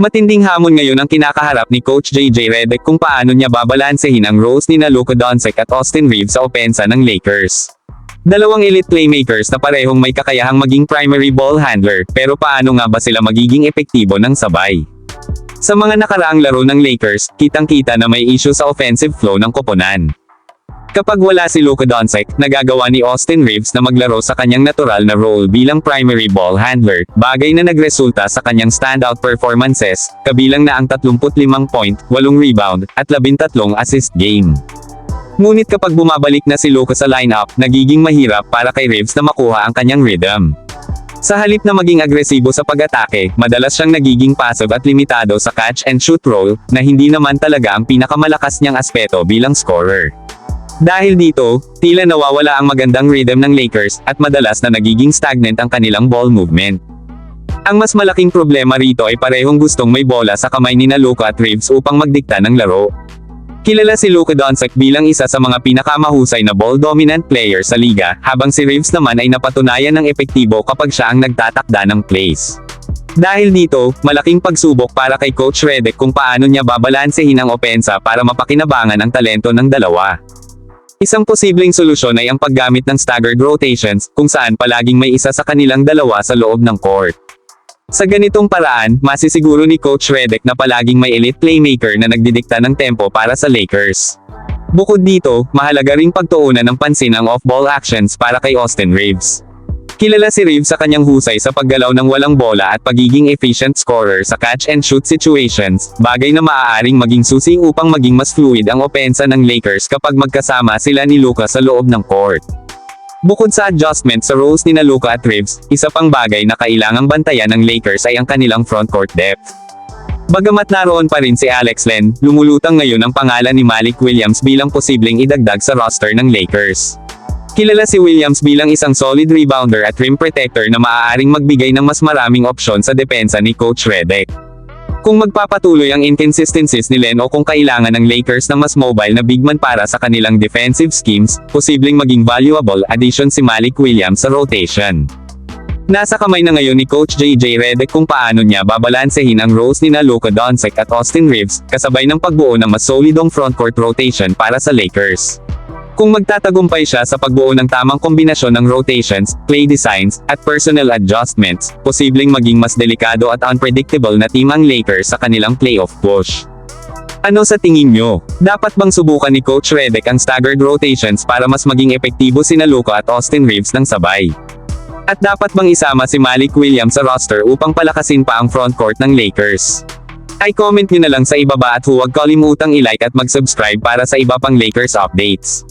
Matinding hamon ngayon ang kinakaharap ni Coach JJ Redick kung paano niya babalansehin ang roles ni na Luka Doncic at Austin Reeves sa opensa ng Lakers. Dalawang elite playmakers na parehong may kakayahang maging primary ball handler, pero paano nga ba sila magiging epektibo ng sabay? Sa mga nakaraang laro ng Lakers, kitang-kita na may issue sa offensive flow ng koponan. Kapag wala si Luka Doncic, nagagawa ni Austin Reeves na maglaro sa kanyang natural na role bilang primary ball handler, bagay na nagresulta sa kanyang standout performances, kabilang na ang 35 point, 8 rebound, at 13 assist game. Ngunit kapag bumabalik na si Luka sa lineup, nagiging mahirap para kay Reeves na makuha ang kanyang rhythm. Sa halip na maging agresibo sa pag-atake, madalas siyang nagiging passive at limitado sa catch and shoot role, na hindi naman talaga ang pinakamalakas niyang aspeto bilang scorer. Dahil dito, tila nawawala ang magandang rhythm ng Lakers, at madalas na nagiging stagnant ang kanilang ball movement. Ang mas malaking problema rito ay parehong gustong may bola sa kamay ni Luka at Reeves upang magdikta ng laro. Kilala si Luka Doncic bilang isa sa mga pinakamahusay na ball-dominant player sa liga, habang si Reeves naman ay napatunayan ng epektibo kapag siya ang nagtatakda ng plays. Dahil dito, malaking pagsubok para kay Coach Redick kung paano niya babalansehin ang opensa para mapakinabangan ang talento ng dalawa. Isang posibleng solusyon ay ang paggamit ng staggered rotations, kung saan palaging may isa sa kanilang dalawa sa loob ng court. Sa ganitong paraan, masisiguro ni Coach Redick na palaging may elite playmaker na nagdidikta ng tempo para sa Lakers. Bukod dito, mahalaga ring pagtuunan ng pansin ang off-ball actions para kay Austin Reeves. Kilala si Reeves sa kanyang husay sa paggalaw ng walang bola at pagiging efficient scorer sa catch-and-shoot situations, bagay na maaaring maging susi upang maging mas fluid ang opensa ng Lakers kapag magkasama sila ni Luka sa loob ng court. Bukod sa adjustment sa roles ni Luka at Reeves, isa pang bagay na kailangang bantayan ng Lakers ay ang kanilang frontcourt depth. Bagamat naroon pa rin si Alex Len, lumulutang ngayon ang pangalan ni Malik Williams bilang posibleng idagdag sa roster ng Lakers. Kilala si Williams bilang isang solid rebounder at rim protector na maaaring magbigay ng mas maraming opsyon sa depensa ni Coach Redick. Kung magpapatuloy ang inconsistencies ni Len o kung kailangan ng Lakers ng mas mobile na bigman para sa kanilang defensive schemes, posibleng maging valuable addition si Malik Williams sa rotation. Nasa kamay na ngayon ni Coach JJ Redick kung paano niya babalansehin ang roles ni na Luka Doncic at Austin Reeves, kasabay ng pagbuo ng mas solidong frontcourt rotation para sa Lakers. Kung magtatagumpay siya sa pagbuo ng tamang kombinasyon ng rotations, play designs, at personnel adjustments, posibleng maging mas delikado at unpredictable na team ang Lakers sa kanilang playoff push. Ano sa tingin nyo? Dapat bang subukan ni Coach Redick ang staggered rotations para mas maging epektibo sina Luka at Austin Reeves ng sabay? At dapat bang isama si Malik Williams sa roster upang palakasin pa ang frontcourt ng Lakers? Ay comment nyo na lang sa ibaba at huwag kalimutang i-like at mag-subscribe para sa iba pang Lakers updates.